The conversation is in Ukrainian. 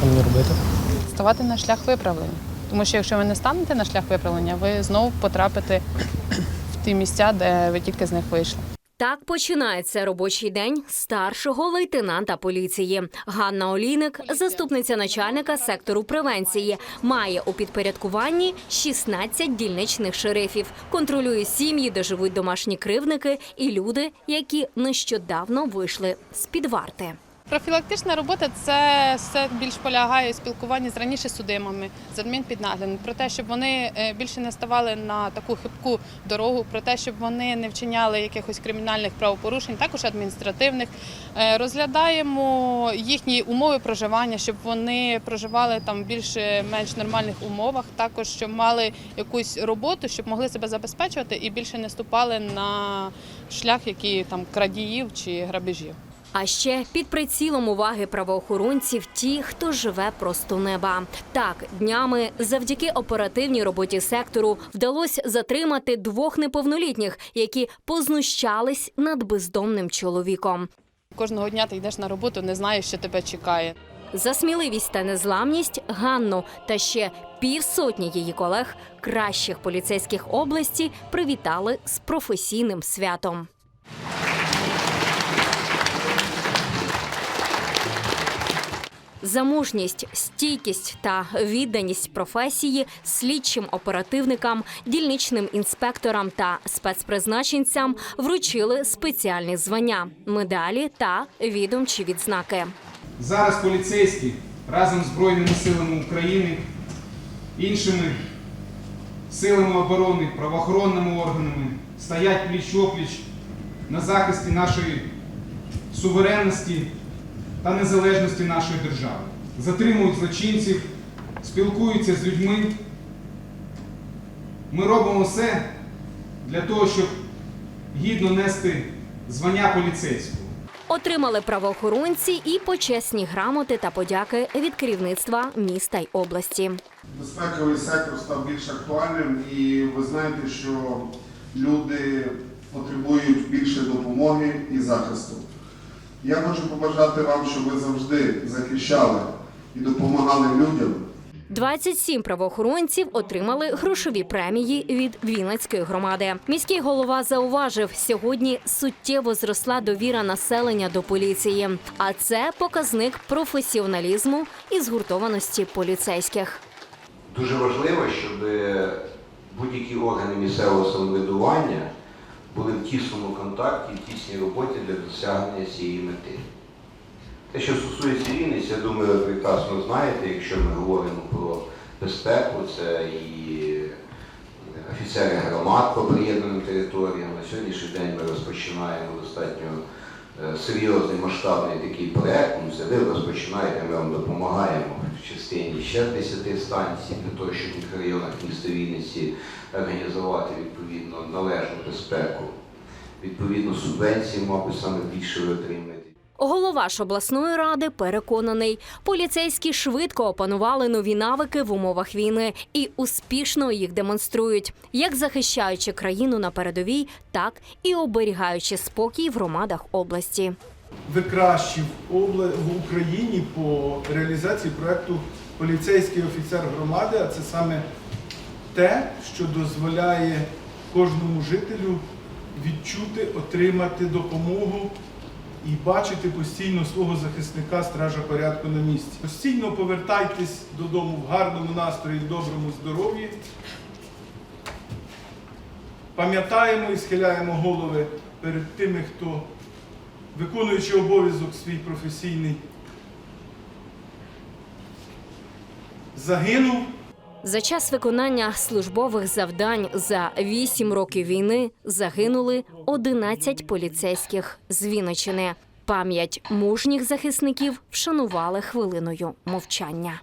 що мені робити? ставати на шлях виправлення. Тому що якщо ви не станете на шлях виправлення, ви знову потрапите в ті місця, де ви тільки з них вийшли. Так починається робочий день старшого лейтенанта поліції. Ганна Олійник, заступниця начальника сектору превенції, має у підпорядкуванні 16 дільничних шерифів. Контролює сім'ї, де живуть домашні кривники, і люди, які нещодавно вийшли з під варти. Профілактична робота це все більш полягає у спілкуванні з раніше судимими, з адмінпіднаглядом, про те, щоб вони е, більше не ставали на таку хибку дорогу, про те, щоб вони не вчиняли якихось кримінальних правопорушень, також адміністративних. Е, Розглядаємо їхні умови проживання, щоб вони проживали там більш-менш нормальних умовах, також щоб мали якусь роботу, щоб могли себе забезпечувати і більше не ступали на шлях, які там крадіїв чи грабежів. А ще під прицілом уваги правоохоронців ті, хто живе просто неба. Так, днями завдяки оперативній роботі сектору вдалося затримати двох неповнолітніх, які познущались над бездомним чоловіком. Кожного дня ти йдеш на роботу, не знаєш, що тебе чекає. За сміливість та незламність Ганну та ще півсотні її колег кращих поліцейських області привітали з професійним святом. За мужність, стійкість та відданість професії слідчим оперативникам, дільничним інспекторам та спецпризначенцям вручили спеціальні звання, медалі та відомчі відзнаки. Зараз поліцейські разом з Збройними силами України, іншими силами оборони, правоохоронними органами стоять пліч-опліч на захисті нашої суверенності та незалежності нашої держави. Затримують злочинців, спілкуються з людьми. Ми робимо все для того, щоб гідно нести звання поліцейського. Отримали правоохоронці і почесні грамоти та подяки від керівництва міста й області. Безпековий сектор став більш актуальним, і ви знаєте, що люди потребують більше допомоги і захисту. Я хочу побажати вам, щоб ви завжди захищали і допомагали людям. 27 правоохоронців отримали грошові премії від Вінницької громади. Міський голова зауважив, сьогодні суттєво зросла довіра населення до поліції, а це показник професіоналізму і згуртованості поліцейських. Дуже важливо, щоб будь-які органи місцевого самоврядування були в тісному контакті, в тісній роботі для досягнення цієї мети. Те, що стосується Вінниці, я думаю, ви прекрасно знаєте, якщо ми говоримо про безпеку, це і офіцери громад по приєднаним територіям. На сьогоднішній день ми розпочинаємо достатньо серйозний масштабний такий проект. Ну, Це ви розпочинаєте, ми вам допомагаємо в частині ще 10 станцій для того, щоб в мікрорайонах міста Вінниці організувати відповідно належну безпеку. Відповідно, субвенції, мабуть, саме більше ви отримаєте. Голова ж обласної ради переконаний, поліцейські швидко опанували нові навики в умовах війни і успішно їх демонструють, як захищаючи країну на передовій, так і оберігаючи спокій в громадах області. ви кращі в, Україні по реалізації проекту Поліцейський офіцер громади, а це саме те, що дозволяє кожному жителю відчути, отримати допомогу і бачити постійно свого захисника стража порядку на місці. Постійно повертайтесь додому в гарному настрої, в доброму здоров'ї. Пам'ятаємо і схиляємо голови перед тими, хто виконуючи обов'язок свій професійний, загинув. За час виконання службових завдань за 8 років війни загинули 11 поліцейських з Вінничини. Пам'ять мужніх захисників вшанували хвилиною мовчання.